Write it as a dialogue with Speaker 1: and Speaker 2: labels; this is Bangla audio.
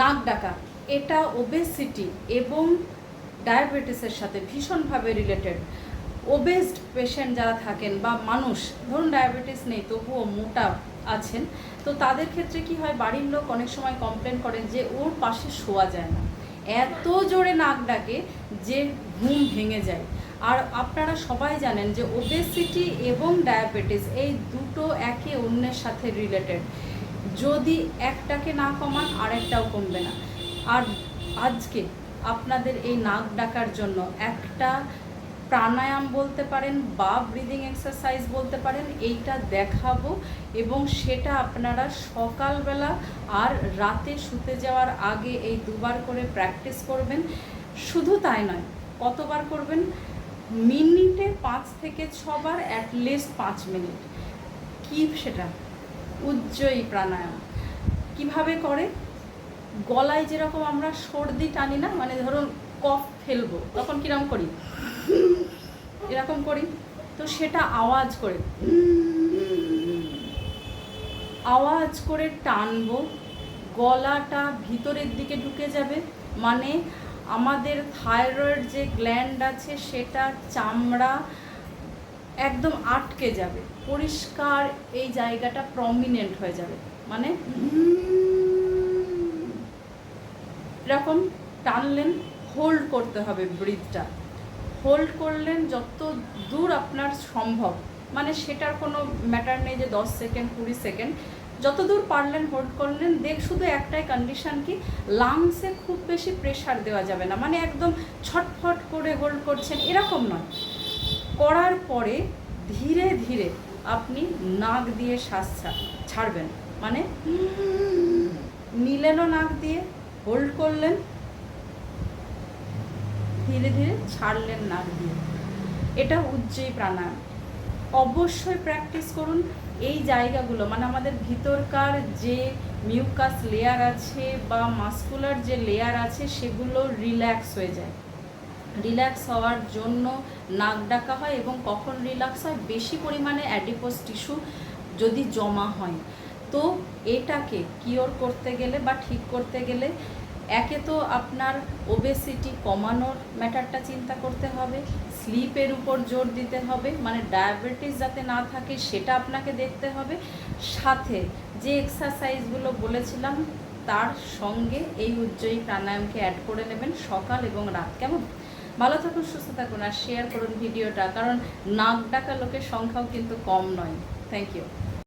Speaker 1: নাক ডাকা, এটা ওবেসিটি এবং ডায়াবেটিসের সাথে ভীষণভাবে রিলেটেড ওবেসড পেশেন্ট যারা থাকেন বা মানুষ, ধরুন ডায়াবেটিস নেই, তবুও মোটা আছেন, তো তাদের ক্ষেত্রে কি হয়, বাড়ির লোক অনেক সময় কমপ্লেন করেন যে ওর পাশে শোয়া যায় না। এত জোরে নাক ডাকে যে ঘুম ভেঙে যায়। আর আপনারা সবাই জানেন যে ওবেসিটি এবং ডায়াবেটিস এই দুটো একে অন্যের সাথে রিলেটেড যদি একটাকে না কমান, আরেকটাও কমবে না। আর আজকে আপনাদের এই নাক ডাকার জন্য একটা প্রাণায়াম বলতে পারেন বা ব্রিদিং এক্সারসাইজ বলতে পারেন, এইটা দেখাবো এবং সেটা আপনারা সকালবেলা আর রাতে শুতে যাওয়ার আগে এই দুবার করে প্র্যাকটিস করবেন। শুধু তাই নয়, কতবার করবেন? মিনিটে পাঁচ থেকে ছবার অ্যাটলিস্ট পাঁচ মিনিট। কি সেটা? উজ্জয়ী প্রাণায়াম। কীভাবে করে? গলায় যেরকম আমরা সর্দি টানি না মানে ধরুন কফ ফেলব, তখন কীরকম করি? এরকম করি। তো সেটা আওয়াজ করে। আওয়াজ করে টানবো। গলাটা ভিতরের দিকে ঢুকে যাবে। মানে আমাদের থাইরয়েড যে গ্ল্যান্ড আছে সেটা চামড়া একদম আটকে যাবে। পরিষ্কার এই জায়গাটা প্রমিনেন্ট হয়ে যাবে। মানে এরকম টানলেন হোল্ড করতে হবে ব্রিথটা হোল্ড করলেন যত দূর আপনার সম্ভব। মানে সেটার কোনো ম্যাটার নেই যে দশ সেকেন্ড কুড়ি সেকেন্ড যত দূর পারলেন হোল্ড করলেন, দেখ শুধু একটাই কন্ডিশন কি লাংসে খুব বেশি প্রেশার দেওয়া যাবে না। মানে একদম ছটফট করে হোল্ড করছেন, এরকম নয়। করার পরে ধীরে ধীরে আপনি নাক দিয়ে শ্বাস ছাড়বেন। মানে নিলেনও নাক দিয়ে হোল্ড করলেন। ধীরে ধীরে ছাড়লেন নাক দিয়ে। এটা উজ্জয়ী প্রাণায়াম। অবশ্যই প্র্যাকটিস করুন। এই জায়গাগুলো মানে আমাদের ভিতরকার যে মিউকাস লেয়ার আছে বা মাস্কুলার যে লেয়ার আছে, সেগুলো রিল্যাক্স হয়ে যায়। রিল্যাক্স হওয়ার জন্য নাক ডাকা হয় এবং কখন রিল্যাক্স হয় বেশি পরিমাণে অ্যাডিপোস টিস্যু যদি জমা হয়। তো এটাকে কিওর করতে গেলে বা ঠিক করতে গেলে একে তো আপনার ওবেসিটি কমানোর ম্যাটারটা চিন্তা করতে হবে, স্লিপের উপর জোর দিতে হবে মানে ডায়াবেটিস যাতে না থাকে সেটা আপনাকে দেখতে হবে। সাথে যে এক্সারসাইজগুলো বলেছিলাম, তার সঙ্গে এই উজ্জয়ী প্রাণায়ামকে অ্যাড করে নেবেন সকাল এবং রাত। কেমন? ভালো থাকুন, সুস্থ থাকুন আর শেয়ার করুন ভিডিওটা, কারণ নাক ডাকা লোকের সংখ্যাও কিন্তু কম নয়। Thank you